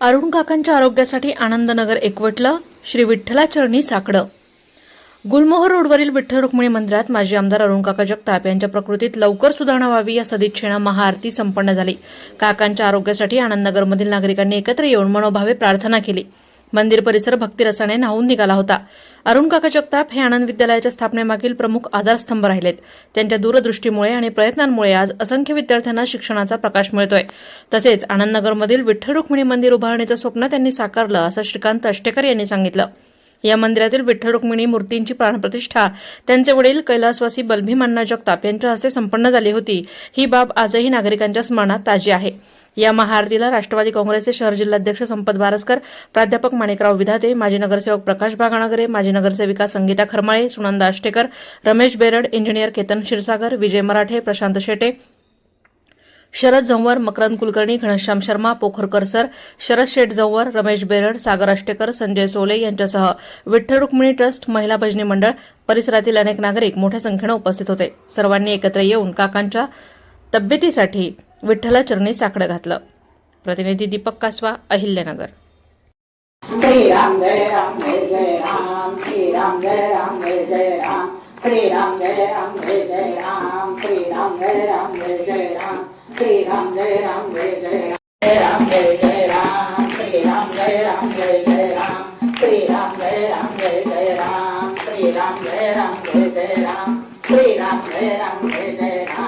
अरुण काकांच्या आरोग्यासाठी आनंदनगर एकवटलं श्री विठ्ठलाचरणी साकडं. गुलमोहर रोडवरील विठ्ठल रुक्मिणी मंदिरात माजी आमदार अरुण काका जगताप यांच्या प्रकृतीत लवकर सुधारणा व्हावी या सदिच्छेनं महाआरती संपन्न झाली. काकांच्या आरोग्यासाठी आनंदनगरमधील नागरिकांनी एकत्र येऊन मनोभावे प्रार्थना केली. मंदिर परिसर भक्तिरसाने न्हावून निघाला होता. अरुण काका जगताप हे आनंद विद्यालयाच्या स्थापनेमागील प्रमुख आधारस्तंभ राहिलेत. त्यांच्या दूरदृष्टीमुळे आणि प्रयत्नांमुळे आज असंख्य विद्यार्थ्यांना शिक्षणाचा प्रकाश मिळतोय. तसेच आनंदनगरमधील विठ्ठल रुक्मिणी मंदिर उभारण्याचं स्वप्न त्यांनी साकारलं असं श्रीकांत अष्टेकर यांनी सांगितलं. या मंदिरातील विठ्ठल रुक्मिणी मूर्तींची प्राणप्रतिष्ठा त्यांचे वडील कैलासवासी बलभीमांना जगताप यांच्या हस्ते संपन्न झाली होती. ही बाब आजही नागरिकांच्या स्मरणात ताजी आहे. या महाआरतीला राष्ट्रवादी काँग्रेसचे शहर जिल्हाध्यक्ष संपत बारसकर प्राध्यापक माणिकराव विधाते माजी नगरसेवक प्रकाश बागाणगरे माजी नगरसेविका संगीता खरमाळे सुनंदा आष्टेकर रमेश बेरड इंजिनियर केतन क्षीरसागर विजय मराठे प्रशांत शेटे शरद झंवर मकरंद कुलकर्णी घनश्याम शर्मा पोखरकर सर शरद शेठ झंवर रमेश बेरड सागर आष्टेकर संजय सोले यांच्यासह विठ्ठल रुक्मिणी ट्रस्ट महिला भजनी मंडळ परिसरातील अनेक नागरिक मोठ्या संख्येनं उपस्थित होते. सर्वांनी एकत्र येऊन काकांच्या तब्येतीसाठी विठ्ठलाचरणी साकडं घातलं प्रतिनिधी दीपक कासवा अहिल्यानगर श्री राम जय राम जय जय राम श्री राम जय राम जय जय राम श्री राम जय राम जय जय राम श्री राम जय राम जय जय राम श्री राम जय राम जय जय राम जय राम जय जय राम श्री राम जय राम जय जय राम श्री राम जय राम जय जय राम श्री राम जय राम जय जय राम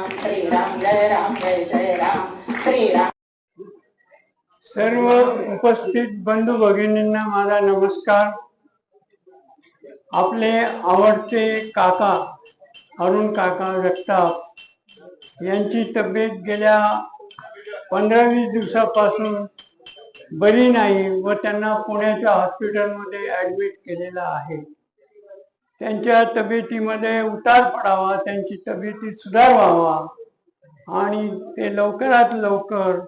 राम जय राम जय जय राम सर्व उपस्थित बंधू भगिनींना माझा नमस्कार. आपले आवडते काका अरुण काका जगताप यांची तब्येत गेल्या पंधरा वीस दिवसापासून बरी नाही व त्यांना पुण्याच्या हॉस्पिटलमध्ये ऍडमिट केलेला आहे. त्यांच्या तब्येतीमध्ये उतार पडावा त्यांची तब्येती सुधार व्हावा आणि ते लवकरात लवकर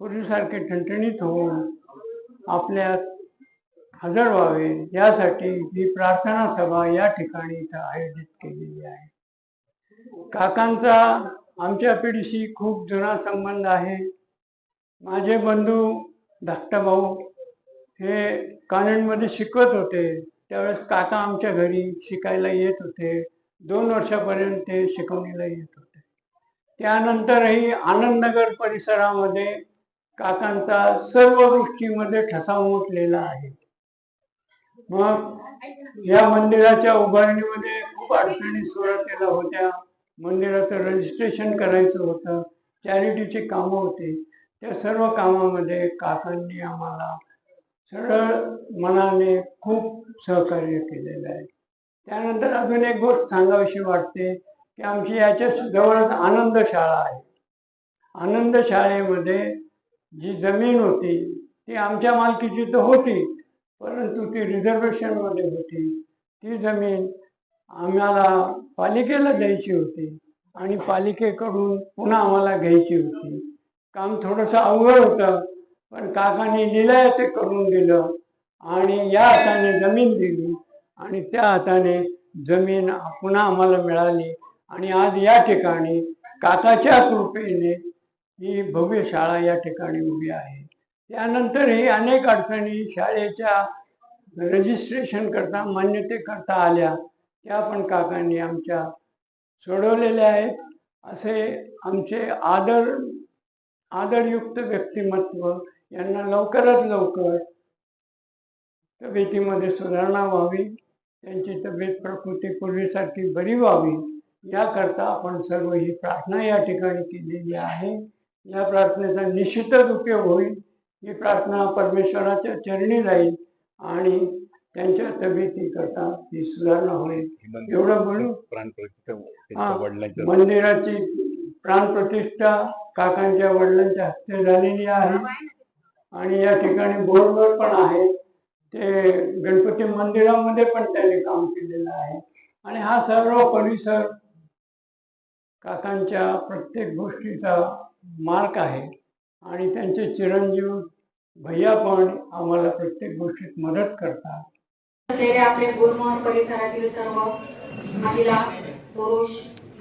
पूर्वीसारखे ठणठणीत होऊन आपल्यात हजर व्हावे यासाठी ही प्रार्थना सभा या ठिकाणी इथं आयोजित केलेली आहे. काकांचा आमच्या पिढीशी खूप जुना संबंध आहे. माझे बंधू धाकटा भाऊ हे कानडमध्ये शिकवत होते. त्यावेळेस काका आमच्या घरी शिकायला येत होते. दोन वर्षापर्यंत ते शिकवणीला येत होते. त्यानंतरही आनंदनगर परिसरामध्ये काकांचा सर्व गोष्टीमध्ये ठसा उमटलेला आहे. मग या मंदिराच्या उभारणीमध्ये खूप अडचणी सुरुवातीला होत्या. मंदिराचं रजिस्ट्रेशन करायचं होतं. चॅरिटीची कामं होती. त्या सर्व कामामध्ये काकांनी आम्हाला सरळ मनाने खूप सहकार्य केलेलं आहे. त्यानंतर अजून एक गोष्ट सांगावीशी वाटते. की आमची याच्या जवळच आनंद शाळा आहे. आनंद शाळेमध्ये जी जमीन होती ती आमच्या मालकीची तर होती परंतु ती रिझर्वेशनमध्ये होती. ती जमीन आम्हाला पालिकेला द्यायची होती आणि पालिकेकडून पुन्हा आम्हाला घ्यायची होती. काम थोडंसं अवघड होतं पण काकांनी लिलाय ते करून दिलं आणि या हाताने जमीन दिली आणि त्या हाताने जमीन पुन्हा आम्हाला मिळाली. आणि आज या ठिकाणी काकाच्या कृपेने ही भव्य शाळा या ठिकाणी उभी आहे. त्यानंतरही अनेक अडचणी शाळेच्या रजिस्ट्रेशन करता मान्यते करता आल्या त्या पण काकांनी आमच्या सोडवलेल्या आहेत. असे आमचे आदर आदरयुक्त व्यक्तिमत्व यांना लवकरात लवकर तब्येतीमध्ये सुधारणा व्हावी त्यांची तब्येत प्रकृती पूर्वीसारखी बरी व्हावी. याकरता आपण सर्व ही प्रार्थना या ठिकाणी केलेली आहे. या प्रार्थनेचा निश्चितच उपयोग होईल. ही प्रार्थना परमेश्वराच्या चरणी राहील आणि त्यांच्या तब्येतीकरता ती सुधारणा होईल. एवढं बोलू? प्राणप्रतिष्ठा मंदिराची प्राणप्रतिष्ठा काकांच्या वडिलांच्या हस्ते झालेली आहे. आणि या ठिकाणी बोरवर पण आहे. ते गणपती मंदिरामध्ये पण त्यांनी काम केलेलं आहे. आणि हा सर्व परिसर काकांच्या प्रत्येक गोष्टीचा मार्क आहे आणि त्यांचे चिरंजीव भैया पण आम्हाला प्रत्येक गोष्टीत मदत करतात. असलेले आपले गुलमोहर परिसरातील सर्व महिला पुरुष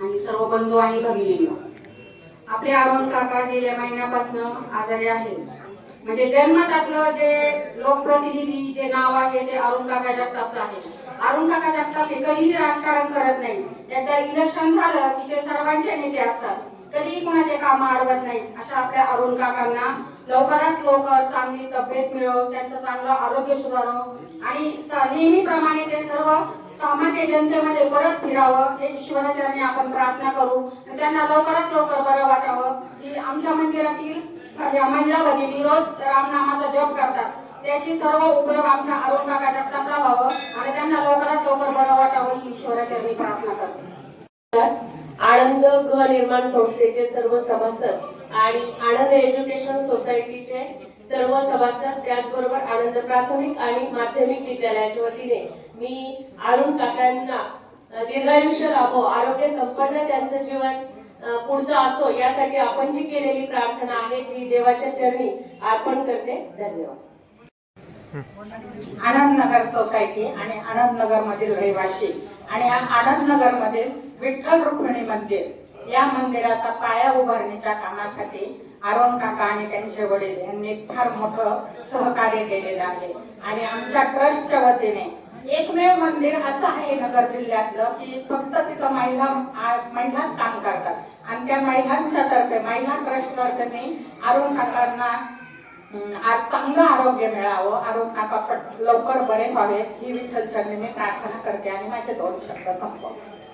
आणि सर्व बंधू आणि भगिनी आपले आरोण काका गेल्या महिन्यापासून आजारी आहेत म्हणजे जन्मात आपलं जे लोकप्रतिनिधी जे नाव आहे ते अरुण काका जगतापचं आहे. अरुण काका जगताप हे कधीही राजकारण करत नाही. एकदा इलेक्शन झालं की ते सर्वांचे नेते असतात. कधीही कुणाचे काम अडवत नाही. अशा आपल्या अरुण काकांना लवकरात लवकर चांगली तब्येत मिळव त्यांचं चांगलं आरोग्य सुधारव आणि नेहमीप्रमाणे ते सर्व सामान्य जनतेमध्ये परत फिरावं हे ईश्वराचरणी आपण प्रार्थना करू. त्यांना लवकरात लवकर बरं वाटावं. की आमच्या मंदिरातील भगिनी रोज रामनामाचा जप करतात. त्याची सर्व उपयोग आमच्या अरुण काका जगतापला व्हावं आणि त्यांना लवकरात लवकर बरं वाटावं ही मी प्रार्थना करतो. आनंद गृहनिर्माण संस्थेचे सर्व सभासद आणि आनंद एज्युकेशन सोसायटीचे सर्व सभासद त्याचबरोबर आनंद प्राथमिक आणि माध्यमिक विद्यालयाच्या वतीने मी अरुण काकांना दीर्घायुष्य लाभो आरोग्य संपन्न त्यांचं जीवन पुढचं असो यासाठी आपण जी केलेली प्रार्थना आहे ती देवाच्या चरणी अर्पण करते. धन्यवाद. आनंदनगर सोसायटी आणि आनंदनगर मधील रहिवासी आणि आनंदनगर मधील विठ्ठल रुक्मिणी मंदिर या मंदिराचा पाया उभारणीच्या कामासाठी अरुण काका आणि त्यांचे वडील यांनी फार मोठं सहकार्य केलेलं आहे. आणि आमच्या ट्रस्टच्या वतीने एकमेव मंदिर असं आहे नगर जिल्ह्यातलं की फक्त तिथं महिला महिलाच काम करतात. आमच्या महिलांच्या तर्फे महिला ट्रस्ट तर्फे मी अरुण काकांना आज चांगलं आरोग्य मिळावं अरुण काका लवकर बरे व्हावेत ही विठ्ठल चरणी मी प्रार्थना करते आणि माझे दोन शब्द संपवतो.